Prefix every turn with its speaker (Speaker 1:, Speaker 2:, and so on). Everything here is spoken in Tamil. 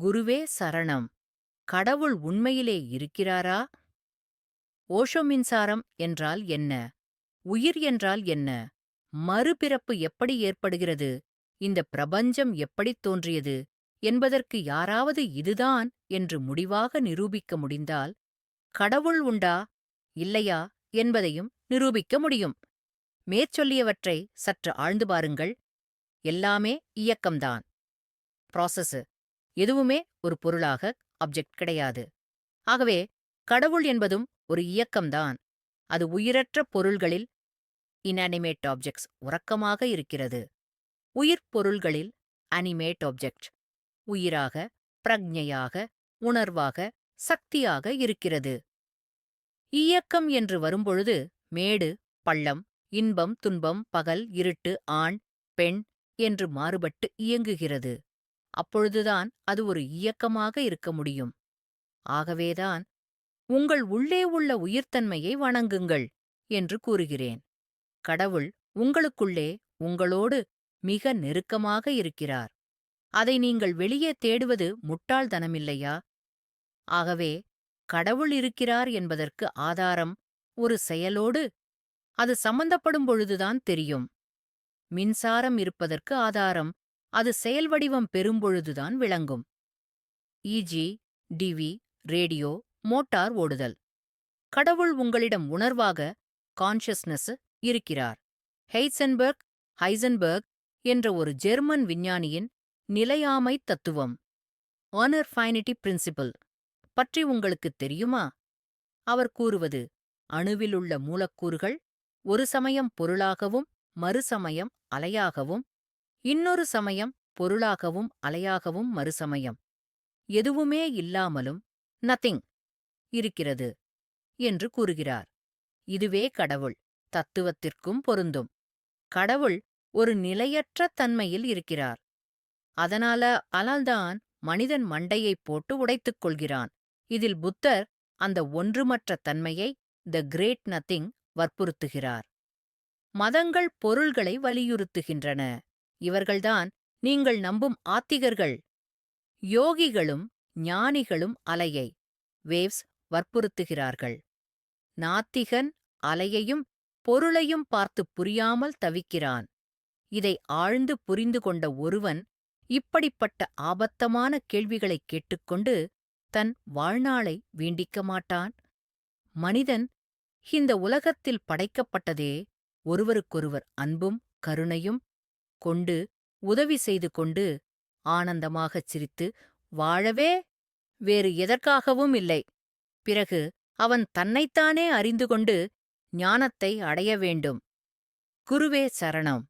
Speaker 1: குருவே சரணம். கடவுள் உண்மையிலே இருக்கிறாரா? ஓஷோ மின்சாரம் என்றால் என்ன? உயிர் என்றால் என்ன? மறுபிறப்பு எப்படி ஏற்படுகிறது? இந்த பிரபஞ்சம் எப்படித் தோன்றியது? என்பதற்கு யாராவது இதுதான் என்று முடிவாக நிரூபிக்க முடிந்தால் கடவுள் உண்டா? இல்லையா? என்பதையும் நிரூபிக்க முடியும். மேற்சொல்லியவற்றை சற்று ஆழ்ந்து பாருங்கள். எல்லாமே இயக்கம்தான். ப்ராசஸு எதுவுமே ஒரு பொருளாக அப்ஜெக்ட் கிடையாது. ஆகவே கடவுள் என்பதும் ஒரு இயக்கம்தான். அது உயிரற்ற பொருள்களில் இன்அனிமேட் ஆப்ஜெக்ட்ஸ் உறக்கமாக இருக்கிறது. உயிர் பொருள்களில் அனிமேட் ஆப்ஜெக்ட் உயிராக பிரக்ஞையாக உணர்வாக சக்தியாக இருக்கிறது. இயக்கம் என்று வரும்பொழுது மேடு பள்ளம் இன்பம் துன்பம் பகல் இருட்டு ஆண் பெண் என்று மாறுபட்டு இயங்குகிறது. அப்பொழுதுதான் அது ஒரு இயக்கமாக இருக்க முடியும். ஆகவேதான் உங்கள் உள்ளே உள்ள உயிர்த்தன்மையை வணங்குங்கள் என்று கூறுகிறேன். கடவுள் உங்களுக்குள்ளே உங்களோடு மிக நெருக்கமாக இருக்கிறார். அதை நீங்கள் வெளியே தேடுவது முட்டாள்தனமில்லையா ஆகவே கடவுள் இருக்கிறார் என்பதற்கு ஆதாரம் ஒரு செயலோடு அது சம்பந்தப்படும் பொழுதுதான் தெரியும். மின்சாரம் இருப்பதற்கு ஆதாரம் அது செயல்வடிவம் பெறும்பொழுதுதான் விளங்கும். E G TV radio motor ஓடுதல். கடவுள் உங்களிடம் உணர்வாக கான்ஷியஸ்னஸ் இருக்கிறார். ஹெய்சன்பர்க் ஹைசன்பர்க் என்ற ஒரு ஜெர்மன் விஞ்ஞானியின் நிலையாமை தத்துவம். ஆனர்ஃபைனிட்டி பிரின்சிபல் பற்றி உங்களுக்குத் தெரியுமா? அவர் கூறுவது அணுவிலுள்ள மூலக்கூறுகள் ஒரு சமயம் பொருளாகவும் மறுசமயம் அலையாகவும் இன்னொரு சமயம் பொருளாகவும் அலையாகவும் மறுசமயம். எதுவுமே இல்லாமலும் நத்திங் இருக்கிறது என்று கூறுகிறார். இதுவே கடவுள் தத்துவத்திற்கும் பொருந்தும். கடவுள் ஒரு நிலையற்ற தன்மையில் இருக்கிறார். அதனால அலால்தான் மனிதன் மண்டையைப் போட்டு உடைத்துக் கொள்கிறான். இதில் புத்தர் அந்த ஒன்றுமற்ற தன்மையை த கிரேட் நத்திங் வற்புறுத்துகிறார். மதங்கள் பொருள்களை வலியுறுத்துகின்றன. இவர்கள்தான் நீங்கள் நம்பும் ஆத்திகர்கள். யோகிகளும் ஞானிகளும் அலையை வேவ்ஸ் வற்புறுத்துகிறார்கள். நாத்திகன் அலையையும் பொருளையும் பார்த்துப் புரியாமல் தவிக்கிறான். இதை ஆழ்ந்து புரிந்து கொண்ட ஒருவன் இப்படிப்பட்ட ஆபத்தமான கேள்விகளைக் கேட்டுக்கொண்டு தன் வாழ்நாளை வீண்டிக்க மாட்டான். மனிதன் இந்த உலகத்தில் படைக்கப்பட்டதே ஒருவருக்கொருவர் அன்பும் கருணையும் கொண்டு உதவி செய்து கொண்டு ஆனந்தமாகச் சிரித்து வாழவே! வேறு எதற்காகவும் இல்லை பிறகு அவன் தன்னைத்தானே அறிந்து கொண்டு ஞானத்தை அடைய வேண்டும். குருவே சரணம்!